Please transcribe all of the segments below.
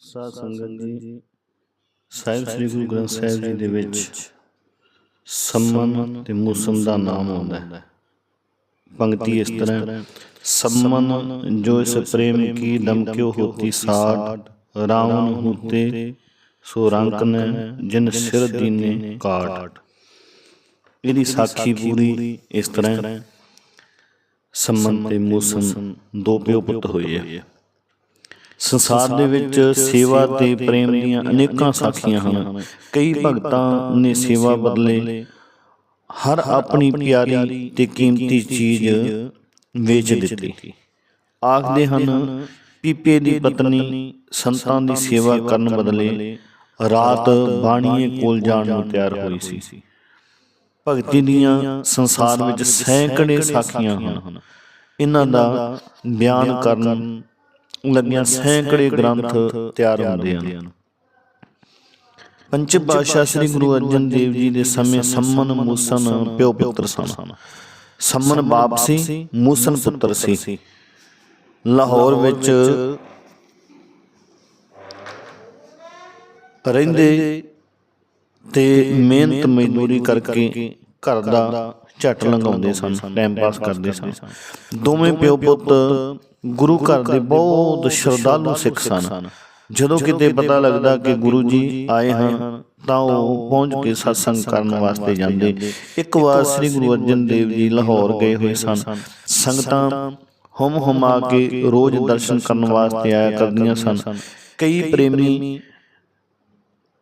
ਸਾਧ ਸੰਗਤ ਜੀ ਸਾਹਿਬ ਸ੍ਰੀ ਗੁਰੂ ਗ੍ਰੰਥ ਸਾਹਿਬ ਜੀ ਦੇ ਵਿੱਚ ਸੰਮਨ ਤੇ ਮੂਸਮ ਦਾ ਨਾਮ ਆਉਂਦਾ ਹੈ। ਪੰਕਤੀ ਇਸ ਤਰ੍ਹਾਂ ਸੰਮਨ ਜੋ ਇਸ ਪ੍ਰੇਮ ਕੀ ਦਮਕਿਓ ਹੋਤੀ ਸਾਡ ਰਾਵਣ ਹੂਤੇ ਸੋ ਰੰਕ ਨੇ ਜਿਨ ਸਿਰ ਦੀਨੇ ਕਾਟ। ਇਹਦੀ ਸਾਖੀ ਪੂਰੀ ਇਸ ਤਰ੍ਹਾਂ ਸੰਮਨ ਤੇ ਮੂਸਮ ਦੋ ਪਿਓ ਪੁੱਤ ਹੋਏ ਆ। ਸੰਸਾਰ ਦੇ ਵਿੱਚ ਸੇਵਾ ਤੇ ਪ੍ਰੇਮ ਦੀਆਂ ਅਨੇਕਾਂ ਸਾਖੀਆਂ ਹਨ। ਕਈ ਭਗਤਾਂ ਨੇ ਸੇਵਾ ਬਦਲੇ ਹਰ ਆਪਣੀ ਪਿਆਰੀ ਤੇ ਕੀਮਤੀ ਚੀਜ਼ ਵੇਚ ਦਿੱਤੀ। ਆਖਦੇ ਹਨ, ਪੀਪੇ ਦੀ ਪਤਨੀ ਸੰਤਾਂ ਦੀ ਸੇਵਾ ਕਰਨ ਬਦਲੇ ਰਾਤ ਬਾਣੀਏ ਕੋਲ ਜਾਣ ਨੂੰ ਤਿਆਰ ਹੋਈ ਸੀ। ਭਗਤੀ ਦੀਆਂ ਸੰਸਾਰ ਵਿੱਚ ਸੈਂਕੜੇ ਸਾਖੀਆਂ ਹਨ। ਇਹਨਾਂ ਦਾ ਬਿਆਨ ਕਰਨ ਲੱਗਿਆਂ ਸੈਂਕੜੇ ਗ੍ਰੰਥ ਤਿਆਰ ਹੁੰਦੇ ਹਨ ਪੰਚ ਪਾਤਸ਼ਾਹ ਸ੍ਰੀ ਗੁਰੂ ਅਰਜਨ ਦੇਵ ਜੀ ਦੇ ਸਮੇਂ ਸੰਮਨ ਮੂਸਨ ਪਿਓ ਪੁੱਤਰ ਸਨ। ਸੰਮਨ ਬਾਪ ਸੀ ਮੂਸਨ ਪੁੱਤਰ ਸੀ। ਲਾਹੌਰ ਵਿੱਚ ਰਹਿੰਦੇ ਤੇ ਮਿਹਨਤ ਮਜ਼ਦੂਰੀ ਕਰਕੇ ਘਰ ਦਾ ਝੱਟ ਲੰਘਾਉਂਦੇ ਸਨ ਟਾਈਮ ਪਾਸ ਕਰਦੇ ਸਨ। ਦੋਵੇਂ ਪਿਓ ਪੁੱਤ ਗੁਰੂ ਘਰ ਦੇ ਬਹੁਤ ਸ਼ਰਧਾਲੂ ਸਿੱਖ ਸਨ। ਜਦੋਂ ਕਿਤੇ ਪਤਾ ਲੱਗਦਾ ਕਿ ਗੁਰੂ ਜੀ ਆਏ ਹਨ ਤਾਂ ਉਹ ਪਹੁੰਚ ਕੇ satsang ਕਰਨ ਵਾਸਤੇ ਜਾਂਦੇ। ਇੱਕ ਵਾਰ ਸ੍ਰੀ ਗੁਰੂ ਅਰਜਨ ਦੇਵ ਜੀ ਲਾਹੌਰ ਗਏ ਹੋਏ ਸਨ। ਸੰਗਤਾਂ ਹਮ ਹਮਾ ਕੇ ਰੋਜ਼ ਦਰਸ਼ਨ ਕਰਨ ਵਾਸਤੇ ਆਇਆ ਕਰਦੀਆਂ ਸਨ। ਕਈ ਪ੍ਰੇਮੀ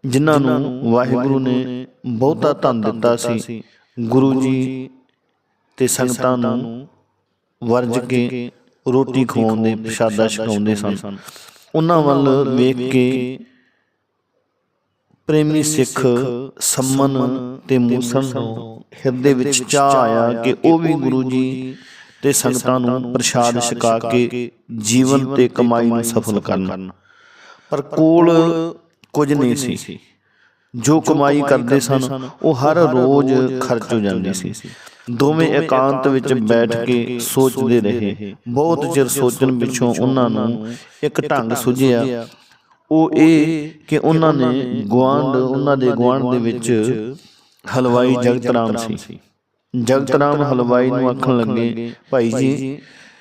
ਜਿਨ੍ਹਾਂ ਨੂੰ ਵਾਹਿਗੁਰੂ ਨੇ ਬਹੁਤਾ ਧਨ ਦਿੱਤਾ ਸੀ। ਗੁਰੂ ਜੀ ਤੇ ਸੰਗਤਾਂ ਨੂੰ ਵਰਜ ਕੇ ਰੋਟੀ ਖਵਾਉਂਦੇ ਪ੍ਰਸ਼ਾਦਾ ਛਕਾਉਂਦੇ ਸਨ। ਉਹਨਾਂ ਵੱਲ ਵੇਖ ਕੇ ਪ੍ਰੇਮੀ ਸਿੱਖ ਸੰਮਨ ਤੇ ਮੂਸਨ ਨੂੰ ਹਿਰਦੇ ਵਿੱਚ ਚਾਹ ਆਇਆ ਕਿ ਉਹ ਵੀ ਗੁਰੂ ਜੀ ਤੇ ਸੰਗਤਾਂ ਨੂੰ ਪ੍ਰਸ਼ਾਦ ਛਕਾ ਕੇ ਜੀਵਨ ਤੇ ਕਮਾਈ ਨੂੰ ਸਫਲ ਕਰਨ। ਪਰ ਕੋਲ ਕੁਝ ਨਹੀਂ ਸੀ। ਜੋ ਕਮਾਈ ਕਰਦੇ ਸਨ ਉਹ ਹਰ ਰੋਜ਼ ਖਰਚ ਹੋ ਜਾਂਦੀ ਸੀ। ਦੋਵੇਂ ਇਕਾਂਤ ਵਿੱਚ ਬੈਠ ਕੇ ਸੋਚਦੇ ਰਹੇ। ਬਹੁਤ ਚਿਰ ਸੋਚਣ ਪਿੱਛੋਂ ਉਹਨਾਂ ਨੂੰ ਇੱਕ ਢੰਗ ਸੁਝਿਆ। ਉਹ ਇਹ ਕਿ ਉਹਨਾਂ ਨੇ ਗਵਾਂਡ ਉਹਨਾਂ ਦੇ ਗਵਾਂਡ ਦੇ ਵਿੱਚ ਹਲਵਾਈ ਜਗਤ ਰਾਮ ਸੀ। ਜਗਤ ਰਾਮ ਹਲਵਾਈ ਨੂੰ ਆਖਣ ਲੱਗੇ ਭਾਈ ਜੀ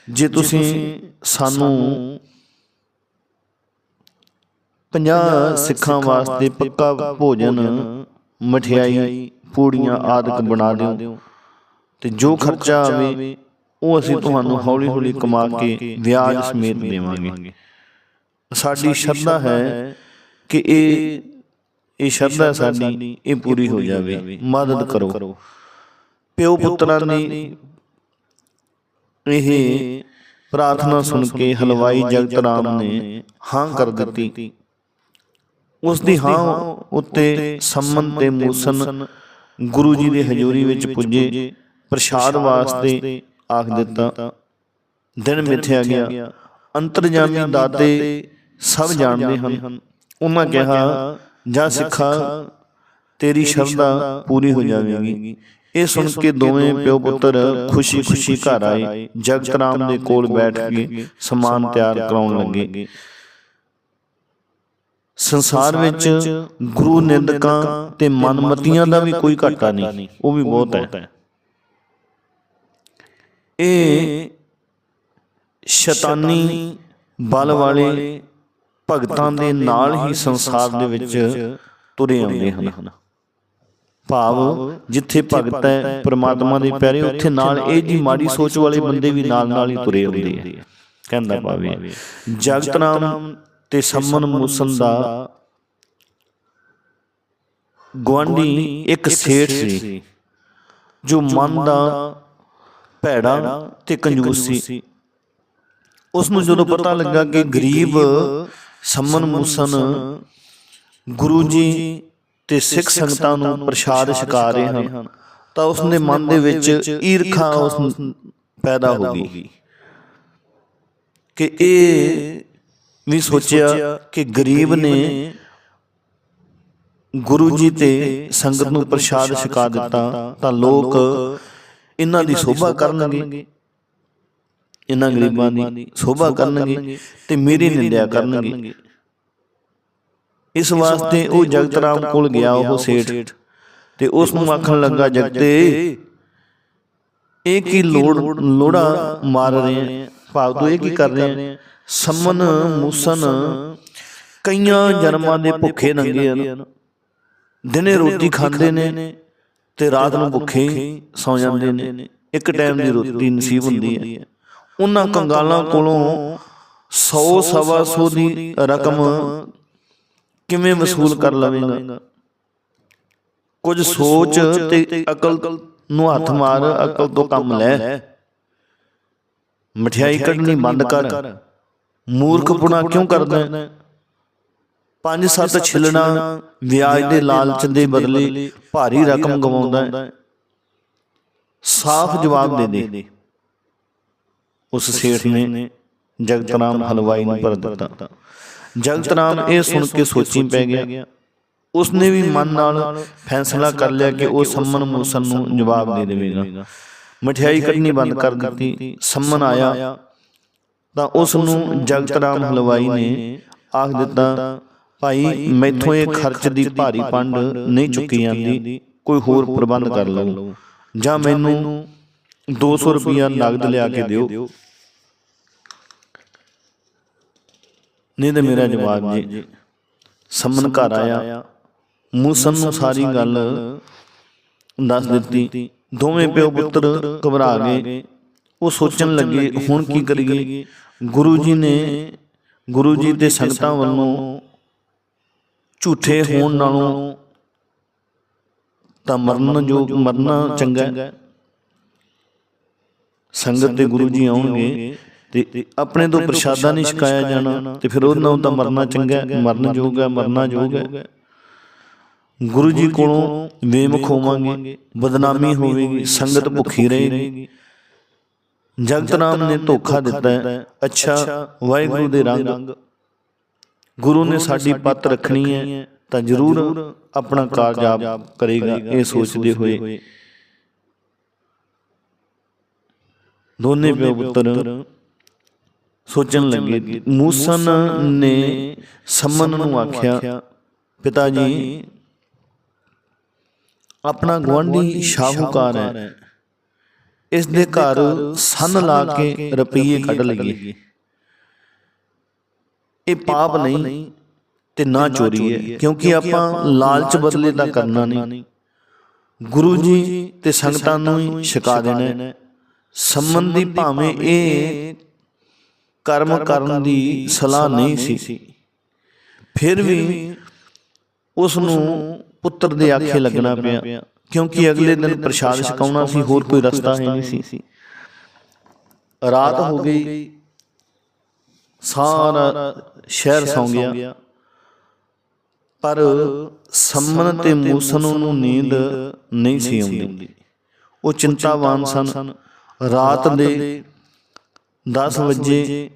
ਜੇ ਤੁਸੀਂ ਸਾਨੂੰ 50 ਸਿੱਖਾਂ ਵਾਸਤੇ ਪੱਕਾ ਭੋਜਨ ਮਠਿਆਈ ਪੂੜੀਆਂ ਆਦਿਕ ਬਣਾ ਦਿਓ। ਤੇ ਜੋ ਖਰਚਾ ਆਵੇ ਉਹ ਅਸੀਂ ਤੁਹਾਨੂੰ ਹੌਲੀ-ਹੌਲੀ ਕਮਾ ਕੇ ਵਿਆਜ ਸਮੇਤ ਦੇਵਾਂਗੇ। ਸਾਡੀ ਸ਼ਰਧਾ ਹੈ ਕਿ ਇਹ ਇਹ ਸ਼ਰਧਾ ਸਾਡੀ ਇਹ ਪੂਰੀ ਹੋ ਜਾਵੇ। ਮਦਦ ਕਰੋ। ਪਿਓ ਪੁੱਤਰਾਂ ਨੇ ਇਹ ਪ੍ਰਾਰਥਨਾ ਸੁਣ ਕੇ ਹਲਵਾਈ ਜਗਤ ਰਾਮ ਨੇ ਹਾਂ ਕਰ ਦਿੱਤੀ। ਉਸ ਦੀ ਹਾਂ ਉੱਤੇ ਸੰਮਨ ਤੇ ਮੂਸਨ ਗੁਰੂ ਜੀ ਦੀ ਹਜ਼ੂਰੀ ਵਿੱਚ ਪੁੱਜੇ ਪ੍ਰਸ਼ਾਦ ਵਾਸਤੇ ਆਖ ਦਿੱਤਾ। ਦਿਨ ਮਿਥਿਆ ਗਿਆ। ਅੰਤਰਜਾਮੀ ਦਾਤੇ ਸਭ ਜਾਣਦੇ ਹਨ। ਉਹਨਾਂ ਕਿਹਾ ਜਾ ਸਿੱਖਾ ਤੇਰੀ ਸ਼ਰਧਾ ਪੂਰੀ ਹੋ ਜਾਵੇਗੀ। ਇਹ ਸੁਣ ਕੇ ਦੋਵੇਂ ਪਿਓ ਪੁੱਤਰ ਖੁਸ਼ੀ-ਖੁਸ਼ੀ ਘਰ ਆਏ। ਜਗਤ ਰਾਮ ਦੇ ਕੋਲ ਬੈਠ ਕੇ ਸਮਾਨ ਤਿਆਰ ਕਰਾਉਣ ਲੱਗੇ। ਸੰਸਾਰ ਵਿੱਚ ਗੁਰੂ ਨਿੰਦਕਾਂ ਤੇ ਮਨਮਤੀਆਂ ਦਾ ਵੀ ਕੋਈ ਘਾਟਾ ਨਹੀਂ। ਉਹ ਵੀ ਬਹੁਤ ਹੈ। ਇਹ ਸ਼ੈਤਾਨੀ ਬਲ ਵਾਲੇ ਭਗਤਾਂ ਦੇ ਨਾਲ ਹੀ ਸੰਸਾਰ ਦੇ ਵਿੱਚ ਤੁਰੇ ਆਉਂਦੇ ਹਨ। ਭਾਵ ਜਿੱਥੇ ਭਗਤ ਹੈ ਪ੍ਰਮਾਤਮਾ ਦੇ ਪਿਆਰੇ ਉੱਥੇ ਨਾਲ ਇਹ ਜੀ ਮਾੜੀ ਸੋਚ ਵਾਲੇ ਬੰਦੇ ਵੀ ਨਾਲ ਨਾਲ ਹੀ ਤੁਰੇ ਆਉਂਦੇ ਆ। ਕਹਿੰਦਾ ਭਾਵੇਂ ਜਗਤ ਨਾਮ ਤੇ ਸੰਮਨ ਮੂਸਨ ਦਾ ਗਵਾਂਢੀ ਇੱਕ ਸੇਠ ਸੀ ਜੋ ਮਨ ਦਾ ਭੈੜਾ ਤੇ ਕੰਜੂਸ ਸੀ। ਉਸ ਨੂੰ ਜਦੋਂ ਪਤਾ ਲੱਗਾ ਕਿ ਗਰੀਬ ਸੰਮਨ ਮੂਸਨ ਗੁਰੂ ਜੀ ਤੇ ਸਿੱਖ ਸੰਗਤਾਂ ਨੂੰ ਪ੍ਰਸ਼ਾਦ ਛਕਾ ਰਹੇ ਹਨ। ਤਾਂ ਉਸ ਦੇ ਮਨ ਦੇ ਵਿੱਚ ਈਰਖਾ ਉਸ ਪੈਦਾ ਹੋ ਗਈ। ਕਿ ਇਹ ਵੀ ਸੋਚਿਆ ਕਿ ਗਰੀਬ ਨੇ ਗੁਰੂ ਜੀ ਤੇ ਸੰਗਤ ਨੂੰ ਪ੍ਰਸ਼ਾਦ ਛਕਾ ਦਿੱਤਾ ਤਾਂ ਲੋਕ ਇਹਨਾਂ ਦੀ ਸੋਭਾ ਕਰਨਗੇ। ਇਹਨਾਂ ਗਰੀਬਾਂ ਦੀ ਸੋਭਾ ਕਰਨਗੇ ਤੇ ਮੇਰੀ ਨਿੰਦਿਆ ਕਰਨਗੇ। ਇਸ ਵਾਸਤੇ ਉਹ ਜਗਤ ਰਾਮ ਕੋਲ ਗਿਆ ਉਹ ਸੇਠ। ਤੇ ਉਸ ਨੂੰ ਆਖਣ ਲੱਗਾ ਜਗਤੇ ਇਹ ਕੀ ਲੋੜ ਲੋੜਾ ਮਾਰ ਰਹੇ ਆ ਭਾਵ ਤੂੰ ਇਹ ਕੀ ਕਰ ਰਹੇ ਆ ਸਮਨ ਮੂਸਨ ਕਈਆਂ ਜਨਮਾਂ ਦੇ ਭੁੱਖੇ ਨੰਗੇ ਹਨ ਦਿਨੇ ਰੋਟੀ ਖਾਂਦੇ ਨੇ ਤੇ ਰਾਤ ਨੂੰ ਭੁੱਖੇ ਸੌ ਜਾਂਦੇ ਨੇ। ਇੱਕ ਟਾਈਮ ਦੀ ਰੋਟੀ ਨਸੀਬ ਹੁੰਦੀ ਹੈ। ਉਹਨਾਂ ਕੰਗਾਲਾਂ ਕੋਲੋਂ 100 ਸਵਾ ਸੌ ਦੀ ਰਕਮ ਕਿਵੇਂ ਵਸੂਲ ਕਰ ਲਵੇਂਗਾ? ਕੁਝ ਸੋਚ ਤੇ ਅਕਲ ਨੂੰ ਹੱਥ ਮਾਰ ਅਕਲ ਤੋਂ ਕੰਮ ਲੈ। ਮਠਿਆਈ ਕੱਢਣੀ ਬੰਦ ਕਰ। ਮੂਰਖਪੁਣਾ ਕਿਉਂ ਕਰਦਾ? ਪੰਜ ਸੱਤ ਛਿਲਣਾ ਵਿਆਜ ਦੇ ਲਾਲਚ ਦੇ ਬਦਲੇ ਭਾਰੀ ਰਕਮ ਗਵਾਉਂਦਾ ਹੈ। ਸਾਫ਼ ਜਵਾਬ ਦੇ ਦੇ। ਉਸ ਸੇਠ ਨੇ ਜਗਤਨਾਮ ਹਲਵਾਈ ਨੂੰ ਭਰ ਦਿੱਤਾ। ਜਗਤਨਾਮ ਇਹ ਸੁਣ ਕੇ ਸੋਚੀ ਪੈ ਗਿਆ। ਉਸਨੇ ਵੀ ਮਨ ਨਾਲ ਫੈਸਲਾ ਕਰ ਲਿਆ ਕਿ ਉਹ ਸੰਮਨ ਮੂਸਨ ਨੂੰ ਜਵਾਬ ਦੇ ਦੇਵੇਗਾ। ਮਠਿਆਈ ਕੱਢਣੀ ਬੰਦ ਕਰ ਦਿੱਤੀ। ਸੰਮਨ ਆਇਆ। ਤਾਂ ਉਸ ਨੂੰ ਜਗਤਰਾਮ ਹਲਵਾਈ ਨੇ ਆਖ ਦਿੱਤਾ ਭਾਈ ਮੈਥੋਂ ਇਹ ਖਰਚ ਦੀ ਭਾਰੀ ਪੰਡ ਨਹੀਂ ਚੁੱਕੀ ਜਾਂਦੀ ਕੋਈ ਹੋਰ ਪ੍ਰਬੰਧ ਕਰ ਲਓ ਜਾਂ ਮੈਨੂੰ 200 ਰੁਪਇਆ ਨਗਦ ਲਿਆ ਕੇ ਦਿਓ। ਨਹੀਂ ਤੇ ਮੇਰਾ ਜਵਾਬ ਜੀ ਸੰਮਨ ਘਰ ਆਇਆ। ਮੂਸਨ ਨੂੰ ਸਾਰੀ ਗੱਲ ਦੱਸ ਦਿੱਤੀ। ਦੋਵੇਂ ਪਿਓ ਪੁੱਤਰ ਘਬਰਾ ਗਏ। ਉਹ ਸੋਚਣ ਲੱਗੇ ਹੁਣ ਕੀ ਕਰੀਏ? ਗੁਰੂ ਜੀ ਨੇ ਗੁਰੂ ਜੀ ਦੇ ਸੰਗਤਾਂ ਵੱਲੋਂ ਝੂਠੇ ਹੋਣ ਨਾਲੋਂ ਤਾਂ ਮਰਨ ਜੋ ਮਰਨਾ ਚੰਗਾ ਹੈ। ਸੰਗਤ ਤੇ ਗੁਰੂ ਜੀ ਆਉਣਗੇ ਤੇ ਆਪਣੇ ਤੋਂ ਪ੍ਰਸ਼ਾਦਾ ਨਹੀਂ ਛਕਾਇਆ ਜਾਣਾ। ਤੇ ਫਿਰ ਉਹਨਾਂ ਨੂੰ ਤਾਂ ਮਰਨਾ ਚੰਗਾ ਹੈ, ਮਰਨ ਯੋਗ ਹੈ ਮਰਨਾ ਯੋਗ ਹੈ। ਗੁਰੂ ਜੀ ਕੋਲੋਂ ਵੇਮਖ ਹੋਵਾਂਗੇ ਬਦਨਾਮੀ ਹੋਵੇਗੀ ਸੰਗਤ ਭੁੱਖੀ ਰਹੇਗੀ। ਜਗਤ ਨਾਮ ਨੇ ਧੋਖਾ ਦਿੱਤਾ ਹੈ। ਅੱਛਾ ਵਾਹਿਗੁਰੂ ਦੇ ਰੰਗ। ਗੁਰੂ ਨੇ ਸਾਡੀ ਪੱਤ ਰੱਖਣੀ ਹੈ ਤਾਂ ਜ਼ਰੂਰ ਆਪਣਾ ਕਾਰਜ ਆਪ ਕਰੇਗਾ ਇਹ ਸੋਚਦੇ ਹੋਏ। ਦੋਨੇ ਪਿਓ ਪੁੱਤਰ ਸੋਚਣ ਲੱਗੇ। ਮੂਸਨ ਨੇ ਸੰਮਨ ਨੂੰ ਆਖਿਆ ਪਿਤਾ ਜੀ ਆਪਣਾ ਗਵਾਂਢੀ ਸ਼ਾਹੂਕਾਰ ਹੈ। ਇਸ ਦੇ ਘਰ ਸੰਨ ਲਾ ਕੇ ਰੁਪਈਏ ਕੱਢ ਲਈਏ। ਇਹ ਪਾਪ ਨਹੀਂ ਤੇ ਨਾ ਚੋਰੀ ਹੈ ਕਿਉਂਕਿ ਆਪਾਂ ਲਾਲਚ ਬਦਲੇ ਤਾਂ ਕਰਨਾ ਨਹੀਂ। ਗੁਰੂ ਜੀ ਤੇ ਸੰਗਤਾਂ ਨੂੰ ਹੀ ਛਕਾ ਦੇਣਾ ਸੰਬੰਧੀ ਭਾਵੇਂ ਇਹ ਕਰਮ ਕਰਨ ਦੀ ਸਲਾਹ ਨਹੀਂ ਸੀ। ਫਿਰ ਵੀ ਉਸ ਨੂੰ ਪੁੱਤਰ ਦੇ ਆਖੇ ਲੱਗਣਾ ਪਿਆ। ਕਿਉਂਕਿ ਅਗਲੇ ਦਿਨ ਪ੍ਰਸ਼ਾਦ ਛਕਾਉਣਾ ਸੀ ਹੋਰ ਕੋਈ ਰਸਤਾ ਹੈ ਨਹੀਂ ਸੀ। ਰਾਤ ਹੋ ਗਈ ਸਾਰਾ ਸ਼ਹਿਰ ਸੌਂ ਗਿਆ। ਪਰ ਸੰਮਨ ਤੇ ਮੂਸਨ ਨੂੰ ਨੀਂਦ ਨਹੀਂ ਸੀ ਆਉਂਦੀ। ਉਹ ਚਿੰਤਾਵਾਨ ਸਨ। ਰਾਤ ਦੇ 10 ਵਜੇ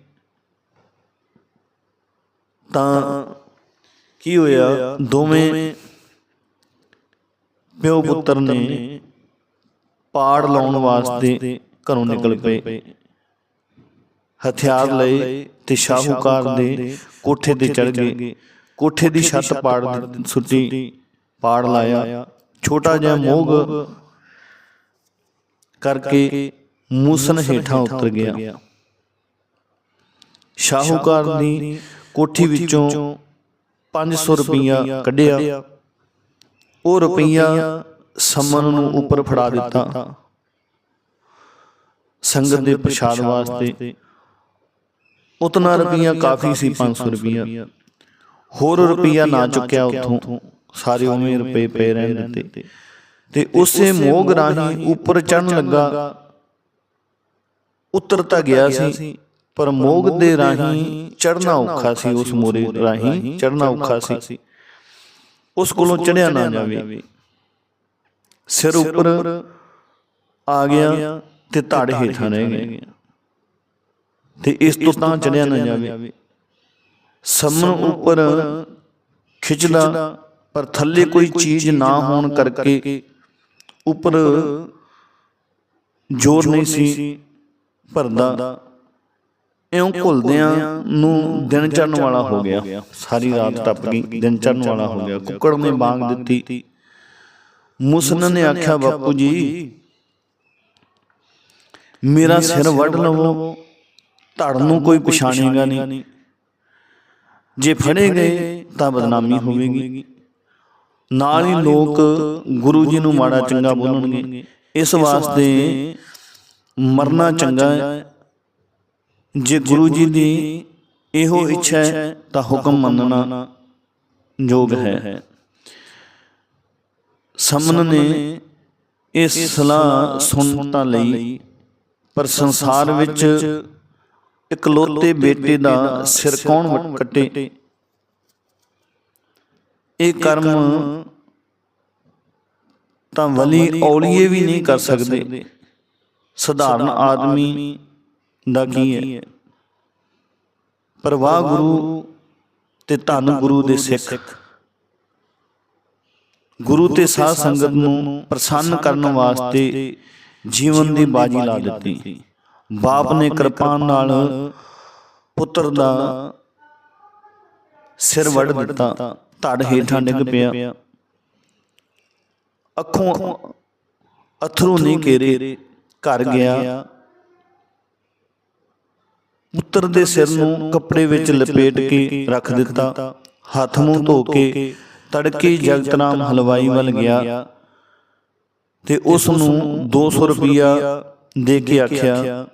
ਤਾਂ ਕੀ ਹੋਇਆ? ਦੋਵੇਂ ਪਿਓ ਪੁੱਤਰ ਨੇ ਪਾੜ ਲਾਉਣ ਵਾਸਤੇ ਘਰੋਂ ਨਿਕਲ ਪਏ। ਹਥਿਆਰ ਲਏ ਤੇ ਸ਼ਾਹੂਕਾਰ ਦੇ ਕੋਠੇ ਤੇ ਚੜ ਗਏ। ਕੋਠੇ ਦੀ ਛੱਤ ਪਾੜ ਸੁੱਟੀ ਪਾੜ ਲਾਇਆ। ਛੋਟਾ ਜਿਹਾ ਮੋਗ ਕਰਕੇ ਮੂਸਨ ਹੇਠਾਂ ਉਤਰ ਗਿਆ। ਸ਼ਾਹੂਕਾਰ ਦੀ ਕੋਠੀ ਵਿੱਚੋਂ 500 ਰੁਪਈਆ ਕੱਢਿਆ। ਉਹ ਰੁਪਈਆ ਸਮਨ ਨੂੰ ਉੱਪਰ ਫੜਾ ਦਿੱਤਾ। ਸੰਗਤ ਦੇ ਪ੍ਰਸ਼ਾਦ ਵਾਸਤੇ ਉਤਨਾ ਰੁਪਈਆ ਕਾਫੀ ਸੀ 500 ਰੁਪਈਆ। ਹੋਰ ਰੁਪਈਆ ਨਾ ਚੁੱਕਿਆ ਉੱਥੋਂ। ਸਾਰੇ ਉਵੇਂ ਰੁਪਏ ਪਏ ਰਹਿਣ ਦਿੱਤੇ। ਤੇ ਉਸੇ ਮੋਗ ਰਾਹੀਂ ਉੱਪਰ ਚੜਨ ਲੱਗਾ। ਉਤਰ ਤਾਂ ਗਿਆ ਸੀ। ਪਰ ਮੋਗ ਦੇ ਰਾਹੀਂ ਚੜਨਾ ਔਖਾ ਸੀ ਉਸ ਮੋਰੇ ਰਾਹੀਂ। ਚੜਨਾ ਔਖਾ ਸੀ। ਉਸ ਕੋਲੋਂ ਚੜਿਆ ਨਾ ਜਾਵੇ। ਸਿਰ ਉੱਪਰ ਆ ਗਿਆ ਤੇ ਧੜ ਹੇਠਾਂ ਰਹਿ ਗਏ। ਤੇ ਇਸ ਤੋਂ ਤਾਂ ਚੜਿਆ ਨਾ ਜਾਵੇ। ਸਮਨ ਉੱਪਰ ਖਿੱਚਦਾ ਪਰ ਥੱਲੇ ਕੋਈ ਚੀਜ਼ ਨਾ ਹੋਣ ਕਰਕੇ ਉੱਪਰ ਜ਼ੋਰ ਨਹੀਂ ਸੀ ਭਰਦਾ। ਇਉਂ ਘੁਲਦਿਆਂ ਨੂੰ ਦਿਨ ਚੜਨ ਵਾਲਾ ਹੋ ਗਿਆ। ਸਾਰੀ ਰਾਤ ਟੱਪ ਗਈ ਦਿਨ ਚੜਨ ਵਾਲਾ ਹੋ ਗਿਆ। ਕੁੱਕੜ ਨੇ ਬਾਂਗ ਦਿੱਤੀ। ਮੁਸਨ ਨੇ ਆਖਿਆ ਬਾਪੂ ਜੀ ਮੇਰਾ ਸਿਰ ਵੱਢ ਲਵੋ। ਧੜ ਨੂੰ ਕੋਈ ਪਛਾਣੇਗਾ ਨਹੀਂ। ਜੇ ਫੜੇ ਗਏ ਤਾਂ ਬਦਨਾਮੀ ਹੋਵੇਗੀ। ਨਾਲ ਹੀ ਲੋਕ ਗੁਰੂ ਜੀ ਨੂੰ ਮਾੜਾ ਚੰਗਾ ਬੋਲਣਗੇ। ਇਸ ਵਾਸਤੇ ਮਰਨਾ ਚੰਗਾ ਹੈ। ਜੇ ਗੁਰੂ ਜੀ ਦੀ ਇਹੋ ਇੱਛਾ ਹੈ ਤਾਂ ਹੁਕਮ ਮੰਨਣਾ ਯੋਗ ਹੈ। ਸਮਨ ਨੇ ਇਸ ਸਲਾਹ ਸੁਣ ਤਾਂ ਲਈ ਪਰ ਸੰਸਾਰ ਵਿੱਚ ਇਕਲੌਤੇ ਬੇਟੇ ਦਾ ਸਿਰ ਕੌਣ ਕੱਟੇ? ਇਹ ਕਰਮ ਤਾਂ ਵਲੀ ਔਲੀਏ ਵੀ ਨਹੀਂ ਕਰ ਸਕਦੇ। ਸਧਾਰਨ ਆਦਮੀ ਦਾ ਕੀ ਹੈ? ਪਰ ਵਾਹ ਗੁਰੂ ਤੇ ਧੰਨ ਗੁਰੂ ਦੇ ਸਿੱਖ। ਗੁਰੂ ਤੇ ਸਾਧ ਸੰਗਤ ਨੂੰ ਪ੍ਰਸੰਨ ਕਰਨ ਵਾਸਤੇ ਜੀਵਨ ਦੀ ਬਾਜੀ ਲਾ ਦਿੱਤੀ। ਬਾਪ ਨੇ ਕਿਰਪਾਨ ਨਾਲ ਪੁੱਤਰ ਦਾ ਸਿਰ ਵੱਢ ਦਿੱਤਾ। ਧੜ ਹੇਠਾਂ ਡਿੱਗ ਪਿਆ। ਅੱਖੋਂ ਅਥਰੂ ਨਹੀਂ ਘੇਰੇ। ਘਰ। ਗਿਆ। ਪੁੱਤਰ ਦੇ ਸਿਰ ਨੂੰ ਕੱਪੜੇ ਵਿੱਚ ਲਪੇਟ ਕੇ ਰੱਖ ਦਿੱਤਾ। ਹੱਥ ਮੂੰਹ ਧੋ ਕੇ ਤੜਕੇ ਜਗਤਨਾਮ ਹਲਵਾਈ ਵੱਲ ਗਿਆ। ਤੇ ਉਸ ਨੂੰ 200 ਰੁਪਿਆ ਦੇ ਕੇ ਆਖਿਆ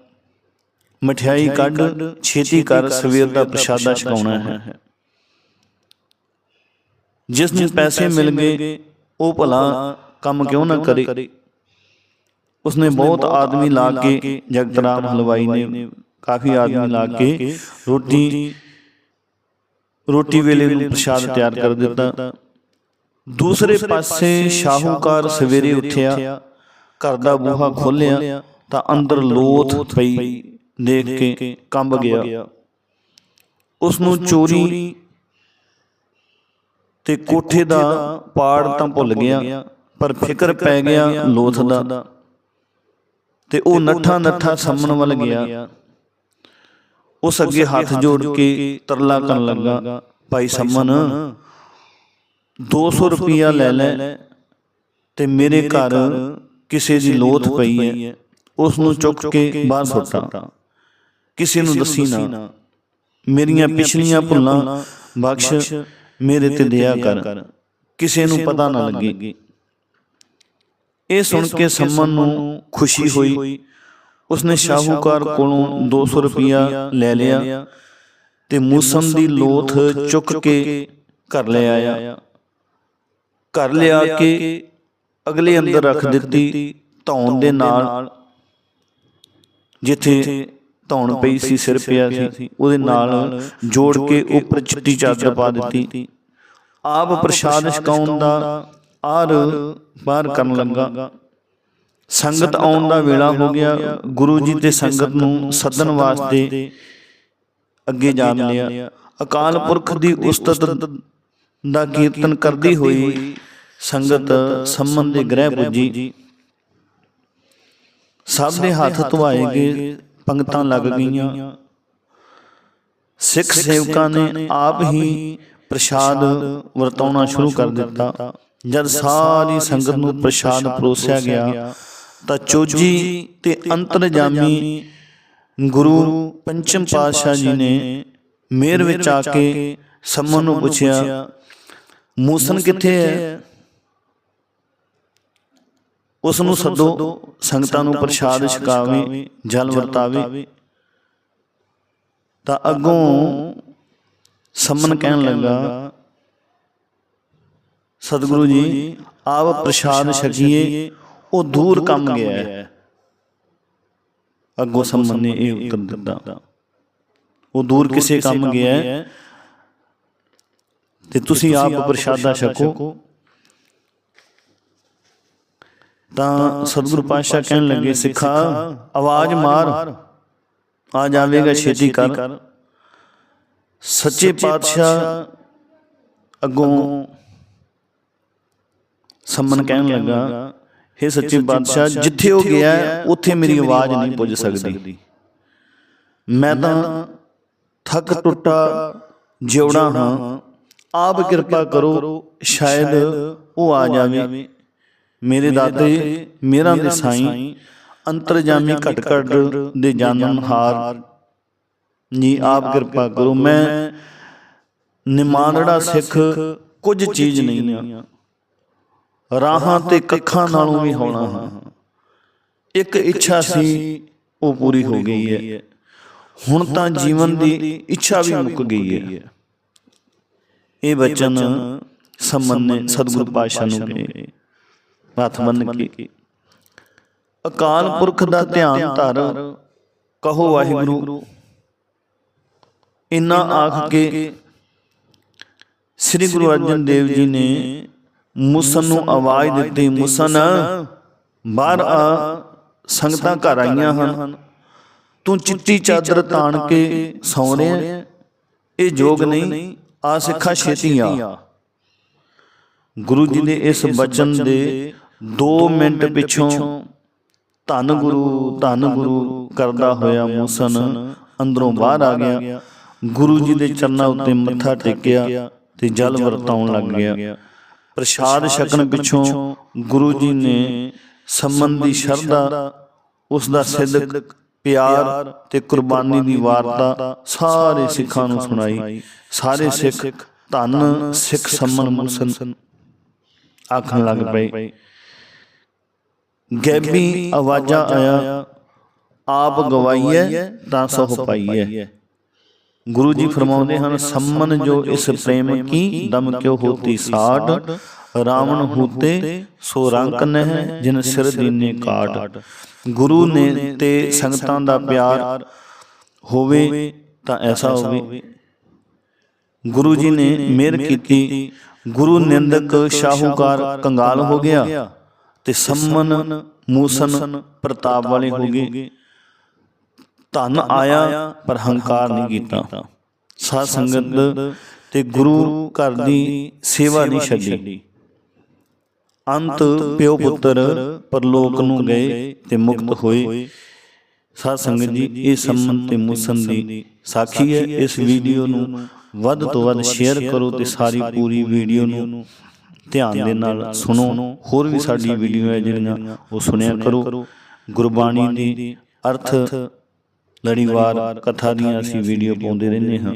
ਮਠਿਆਈ ਕੱਢ ਛੇਤੀ ਕਰ ਸਵੇਰ ਦਾ ਪ੍ਰਸ਼ਾਦਾ ਛਕਾਉਣਾ ਹੈ। ਜਿਸ ਨੂੰ ਪੈਸੇ ਮਿਲ ਗਏ ਉਹ ਭਲਾ ਕੰਮ ਕਿਉਂ ਨਾ ਕਰੇ? ਉਸਨੇ ਬਹੁਤ ਆਦਮੀ ਲਾ ਕੇ ਜਗਤਰਾਮ ਹਲਵਾਈ ਨੇ ਕਾਫੀ ਆਦਮੀ ਲਾ ਕੇ ਰੋਟੀ ਰੋਟੀ ਵੇਲੇ ਨੂੰ ਪ੍ਰਸ਼ਾਦ ਤਿਆਰ ਕਰ ਦਿੱਤਾ। ਦੂਸਰੇ ਪਾਸੇ ਸ਼ਾਹੂਕਾਰ ਸਵੇਰੇ ਉੱਠਿਆ। ਘਰ ਦਾ ਬੂਹਾ ਖੋਲ੍ਹਿਆ ਤਾਂ ਅੰਦਰ ਲੋਥ ਪਈ ਦੇਖ ਕੇ ਕੰਬ ਗਿਆ। ਉਸ ਨੂੰ ਚੋਰੀ ਤੇ ਕੋਠੇ ਦਾ ਪਾੜ ਤਾਂ ਭੁੱਲ ਗਿਆ। ਪਰ ਫਿਕਰ ਪੈ ਗਿਆ ਲੋਥ ਦਾ। ਤੇ ਉਹ ਨੱਠਾ ਨੱਠਾ ਸੰਮਣ ਵੱਲ ਗਿਆ। ਉਸ ਅੱਗੇ ਹੱਥ ਜੋੜ ਕੇ ਤਰਲਾ ਕਰਨ ਲੱਗਾ। ਭਾਈ ਸੰਮਨ 200 ਰੁਪਿਆ ਲੈ ਲੈ ਤੇ ਮੇਰੇ ਘਰ ਕਿਸੇ ਦੀ ਲੋਥ ਪਈ ਹੈ। ਉਸ ਨੂੰ ਚੁੱਕ ਕੇ ਬਾਹਰ ਸੁੱਟਾਂ ਕਿਸੇ ਨੂੰ ਦੱਸੀ ਨਾ। ਮੇਰੀਆਂ ਪਿਛਲੀਆਂ ਭੁੱਲਾਂ ਬਖਸ਼ ਮੇਰੇ ਤੇ ਦਇਆ ਕਰ। ਕਿਸੇ ਨੂੰ ਪਤਾ ਨਾ ਲੱਗੇ। ਇਹ ਸੁਣ ਕੇ ਸੰਮਨ ਨੂੰ ਖੁਸ਼ੀ ਹੋਈ। ਉਸਨੇ ਸ਼ਾਹੂਕਾਰ ਕੋਲੋਂ 200 ਰੁਪਿਆ ਲੈ ਲਿਆ ਤੇ ਮੂਸਮ ਦੀ ਲੋਥ ਚੁੱਕ ਕੇ ਘਰ ਲੈ ਆਇਆ। ਘਰ ਲਿਆ ਕੇ ਅਗਲੇ ਅੰਦਰ ਰੱਖ ਦਿੱਤੀ ਧੌਣ ਦੇ ਨਾਲ ਜਿੱਥੇ ਧੌਣ ਪਈ ਸੀ ਸਿਰ ਪਿਆ ਸੀ ਉਹਦੇ ਨਾਲ ਜੋੜ ਕੇ ਉੱਪਰ ਚਿੱਟੀ ਚਾਦਰ ਪਾ ਦਿੱਤੀ। ਆਪ ਪ੍ਰਸ਼ਾਦ ਛਕਾਉਣ ਦਾ ਆਰ ਬਾਹਰ ਕਰਨ ਲੱਗਾ। ਸੰਗਤ ਆਉਣ ਦਾ ਵੇਲਾ ਹੋ ਗਿਆ। ਗੁਰੂ ਜੀ ਤੇ ਸੰਗਤ ਨੂੰ ਸੱਦਣ ਵਾਸਤੇ ਅੱਗੇ ਜਾ ਲਿਆ ਅਕਾਲ ਪੁਰਖ ਦੀ ਉਸਤਤ ਦਾ ਕੀਰਤਨ ਕਰਦੀ ਹੋਈ ਸੰਗਤ ਸੰਮਨ ਦੇ ਗ੍ਰਹਿ ਪੁੱਜੀ। ਸਭ ਦੇ ਹੱਥ ਧੁਆਏ ਗਏ ਪੰਗਤਾਂ ਲੱਗ ਗਈਆਂ। ਸਿੱਖ ਸੇਵਕਾਂ ਨੇ ਆਪ ਹੀ ਪ੍ਰਸ਼ਾਦ ਵਰਤਾਉਣਾ ਸ਼ੁਰੂ ਕਰ ਦਿੱਤਾ। ਜਦ ਸਾਰੀ ਸੰਗਤ ਨੂੰ ਪ੍ਰਸ਼ਾਦ ਪਰੋਸਿਆ ਗਿਆ ਤਾਂ ਚੋਜੀ ਤੇ ਅੰਤਰਜਾਮੀ ਗੁਰੂ ਪੰਚਮ ਪਾਤਸ਼ਾਹ ਜੀ ਨੇ ਮੇਰ ਵਿੱਚ ਆ ਕੇ ਸੰਮਨ ਨੂੰ ਪੁੱਛਿਆ ਮੂਸਨ ਕਿੱਥੇ ਹੈ? ਉਸ ਨੂੰ ਸੱਦੋ ਸੰਗਤਾਂ ਨੂੰ ਪ੍ਰਸ਼ਾਦ ਛਕਾਵੇ ਜਲ ਵਰਤਾਵੇ। ਤਾਂ ਅੱਗੋਂ ਸੰਮਨ ਕਹਿਣ ਲੱਗਾ ਸਤਿਗੁਰੂ ਜੀ ਆਪ ਪ੍ਰਸ਼ਾਦ ਛਕੀਏ ਉਹ ਦੂਰ ਕੰਮ ਗਿਆ ਹੈ ਅੱਗੋਂ ਸੰਮਨ ਨੇ ਇਹ ਉੱਤਰ ਦਿੱਤਾ ਉਹ ਦੂਰ ਕਿਸੇ ਕੰਮ ਗਿਆ ਹੈ ਤੇ ਤੁਸੀਂ ਆਪ ਪ੍ਰਸ਼ਾਦਾ ਛਕੋ ਤਾਂ ਸਤਿਗੁਰੂ ਪਾਤਸ਼ਾਹ ਕਹਿਣ ਲੱਗੇ ਸਿੱਖਾ ਆਵਾਜ਼ ਮਾਰ ਆ ਜਾਵੇਗਾ ਛੇਤੀ ਕਰ ਸੱਚੇ ਪਾਤਸ਼ਾਹ ਅੱਗੋਂ ਸੰਮਨ ਕਹਿਣ ਲੱਗਾ हे ਸੱਚੇ ਪਾਤਸ਼ਾਹ ਜਿੱਥੇ ਉਹ ਗਿਆ ਉੱਥੇ ਮੇਰੀ ਆਵਾਜ਼ ਨਹੀਂ ਪੁੱਜ ਸਕਦੀ। ਮੈਂ ਤਾਂ ਥੱਕ ਟੁੱਟਾ ਜਿਉੜਾ ਹਾਂ। ਆਪ ਕਿਰਪਾ ਕਰੋ ਸ਼ਾਇਦ ਉਹ ਆ ਜਾਵੇ। ਮੇਰੇ ਦਾਤੇ ਮੇਰਾ ਦੇ ਸਾਈਂ ਅੰਤਰਜਾਮੀ ਘਟ ਘਟ ਦੇ ਹਾਰ। ਜੀ ਆਪ ਕਿਰਪਾ ਕਰੋ। ਮੈਂ ਨਿਮਾਨੜਾ ਸਿੱਖ ਕੁਝ ਚੀਜ਼ ਨਹੀਂ ਆ। ਰਾਹਾਂ ਤੇ ਕੱਖਾਂ ਨਾਲੋਂ ਵੀ ਹੋਣਾ ਹਾਂ ਇੱਕ ਇੱਛਾ ਸੀ ਉਹ ਪੂਰੀ ਹੋ ਗਈ ਹੈ। ਹੁਣ ਤਾਂ ਜੀਵਨ ਦੀ ਇੱਛਾ ਵੀ ਮੁੱਕ ਗਈ ਹੈ। ਇਹ ਬਚਨ ਸੰਮਨ ਨੇ ਸਤਿਗੁਰੂ ਪਾਤਸ਼ਾਹ ਨੂੰ ਕਹੇ। ਹੱਥ ਬੰਨ ਕੇ। ਅਕਾਲ ਪੁਰਖ ਦਾ ਧਿਆਨ ਧਰ। ਕਹੋ ਵਾਹਿਗੁਰੂ। ਇਨਾ ਆਖ ਕੇ ਸ੍ਰੀ ਗੁਰੂ ਅਰਜਨ ਦੇਵ ਜੀ ਨੇ ਮੁਸਨ ਨੂੰ ਆਵਾਜ਼ ਦਿੱਤੀ ਮੁਸਨ ਬਾਹਰ ਆ ਸੰਗਤਾਂ ਘਰ ਆਈਆਂ ਹਨ। ਤੂੰ ਚਿੱਟੀ ਚਾਦਰ ਤਾਣ ਕੇ ਸੌਂ ਰਿਹਾ ਇਹ ਜੋਗ ਨਹੀਂ ਆ ਸਿੱਖਾ ਛੇਤੀ ਆ ਗੁਰੂ ਜੀ ਦੇ ਇਸ ਬਚਨ ਦੇ 2 ਮਿੰਟ ਪਿੱਛੋਂ ਧੰਨ ਗੁਰੂ ਧੰਨ ਗੁਰੂ ਕਰਦਾ ਹੋਇਆ ਮੂਸਨ। ਅੰਦਰੋਂ ਬਾਹਰ ਆ ਗਿਆ। ਗੁਰੂ ਜੀ ਦੇ ਚਰਨਾਂ ਉੱਤੇ ਮੱਥਾ ਟੇਕਿਆ ਤੇ ਜਲ ਵਰਤਾਉਣ ਲੱਗ ਗਿਆ। ਪ੍ਰਸ਼ਾਦ ਛਕਣ ਪਿੱਛੋਂ ਗੁਰੂ ਜੀ ਨੇ ਸੰਬੰਧੀ ਸ਼ਰਧਾ ਉਸ ਦਾ ਸਿੱਧਕ ਪਿਆਰ ਤੇ ਕੁਰਬਾਨੀ ਦੀ ਵਾਰਤਾ ਸਾਰੇ ਸਿੱਖਾਂ ਨੂੰ ਸੁਣਾਈ। ਸਾਰੇ ਸਿੱਖ ਧੰਨ ਸਿੱਖ ਸੰਮਨ ਮੁਸਨ ਆਖਣ ਲੱਗ ਪਏ। ਗੈਬੀ ਆਵਾਜ਼ਾਂ ਆਇਆ ਆਪ ਗਵਾਈਐ ਤਾਂ ਸੋ ਪਾਈਐ। ਗੁਰੂ ਜੀ ਫਰਮਾਉਂਦੇ ਹਨ ਸੰਮਨ ਜੋ ਇਸ ਪ੍ਰੇਮ ਕੀ ਦਮ ਕਿਉ ਹੋਤੀ ਸਾਡ ਰਾਵਣ ਹੂਤੇ ਸੋ ਰੰਕ ਨਹਿ ਜਿਨ ਸਿਰ ਦੀਨੇ ਕਾਟ। ਗੁਰੂ ਨੇ ਤੇ ਸੰਗਤਾਂ ਦਾ ਪਿਆਰ ਹੋਵੇ ਤਾਂ ਐਸਾ ਹੋਵੇ। ਗੁਰੂ ਜੀ ਨੇ ਮਿਹਰ ਕੀਤੀ। ਗੁਰੂ ਨਿੰਦਕ ਸ਼ਾਹੂਕਾਰ ਕੰਗਾਲ ਹੋ ਗਿਆ। ਤੇ ਸੰਮਨ ਮੂਸਨ ਪ੍ਰਤਾਪ ਵਾਲੇ ਹੋ ਗਏ। ਧਨ ਆਇਆ ਪਰ ਹੰਕਾਰ ਨਹੀਂ ਕੀਤਾ। ਸਾਧ ਸੰਗਤ ਤੇ ਗੁਰੂ ਘਰ ਦੀ ਸੇਵਾ ਨਹੀਂ ਛੱਡੀ। ਅੰਤ ਪਿਓ ਪੁੱਤਰ ਪਰਲੋਕ ਨੂੰ ਗਏ ਤੇ ਮੁਕਤ ਹੋਏ। ਸਾਧ ਸੰਗਤ ਜੀ ਇਹ ਸੰਮਨ ਤੇ ਮੁਸਨ ਦੀ ਸਾਖੀ ਹੈ। ਇਸ ਵੀਡੀਓ ਨੂੰ ਵੱਧ ਤੋਂ ਵੱਧ ਸ਼ੇਅਰ ਕਰੋ ਤੇ ਸਾਰੀ ਪੂਰੀ ਵੀਡੀਓ ਨੂੰ ਧਿਆਨ ਦੇ ਨਾਲ ਸੁਣੋ। ਹੋਰ ਵੀ ਸਾਡੀ ਵੀਡੀਓ ਹੈ ਜਿਹੜੀਆਂ ਉਹ ਸੁਣਿਆ ਕਰੋ। ਗੁਰਬਾਣੀ ਦੀ ਅਰਥ ਲੜੀਵਾਰ ਕਥਾ ਦੀਆਂ ਅਸੀਂ ਵੀਡੀਓ ਪਾਉਂਦੇ ਰਹਿੰਦੇ ਹਾਂ।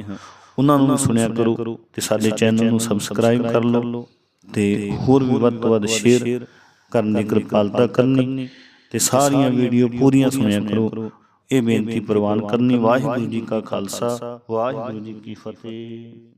ਉਹਨਾਂ ਨੂੰ ਸੁਣਿਆ ਕਰੋ ਤੇ ਸਾਡੇ ਚੈਨਲ ਨੂੰ ਸਬਸਕ੍ਰਾਈਬ ਕਰ ਲਓ ਤੇ ਹੋਰ ਵੀ ਵੱਧ ਤੋਂ ਵੱਧ ਸ਼ੇਅਰ ਕਰਨ ਦੀ ਕਿਰਪਾਲਤਾ ਕਰਨੀ ਤੇ ਸਾਰੀਆਂ ਵੀਡੀਓ ਪੂਰੀਆਂ ਸੁਣਿਆ ਕਰੋ। ਇਹ ਬੇਨਤੀ ਪ੍ਰਵਾਨ ਕਰਨੀ। ਵਾਹਿਗੁਰੂ ਜੀ ਕਾ ਖਾਲਸਾ। ਵਾਹਿਗੁਰੂ ਜੀ ਕੀ ਫਤਿਹ।